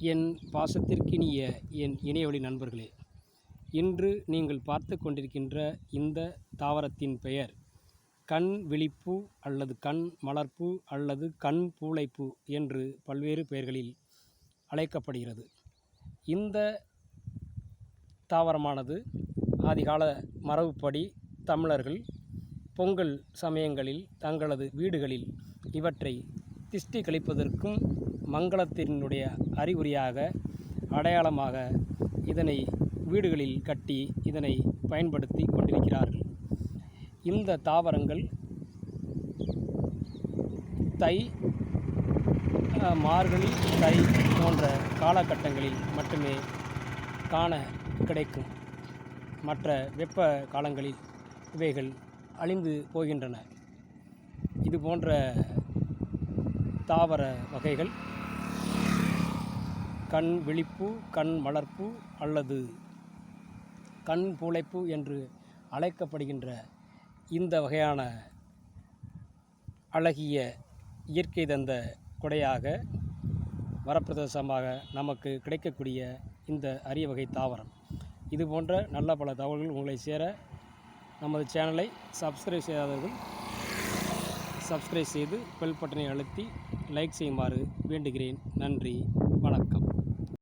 என் பாசத்திற்கினிய என் இணையவழி நண்பர்களே இன்று நீங்கள் பார்த்து கொண்டிருக்கின்ற இந்த தாவரத்தின் பெயர் கண் விழிப்பூ அல்லது கண் மலர்ப்பு அல்லது கண் பூளைப்பூ என்று பல்வேறு பெயர்களில் அழைக்கப்படுகிறது. இந்த தாவரமானது ஆதிகால மரபுப்படி தமிழர்கள் பொங்கல் சமயங்களில் தங்களது வீடுகளில் இவற்றை திஷ்டி கழிப்பதற்கும் மங்களத்தினுடைய அறிகுறியாக அடையாளமாக இதனை வீடுகளில் கட்டி இதனை பயன்படுத்தி கொண்டிருக்கிறார்கள். இந்த தாவரங்கள் தை மார்கழி தை போன்ற காலகட்டங்களில் மட்டுமே காண கிடைக்கும். மற்ற வெப்ப காலங்களில் இவைகள் அழிந்து போகின்றன. இது போன்ற தாவர வகைகள். கண் விழிப்பு கண் மலர்ப்பு அல்லது கண் பூளைப்பூ என்று அழைக்கப்படுகின்ற இந்த வகையான அழகிய இயற்கை தந்த கொடையாக வரப்பிரதேசமாக நமக்கு கிடைக்கக்கூடிய இந்த அரிய வகை தாவரம். இது போன்ற நல்ல பல தகவல்கள் உங்களை சேர நமது சேனலை சப்ஸ்கிரைப் செய்யாதவர்கள் சப்ஸ்கிரைப் செய்து பெல் பட்டனை அழுத்தி லைக் செய்யுமாறு வேண்டுகிறேன். நன்றி. வணக்கம்.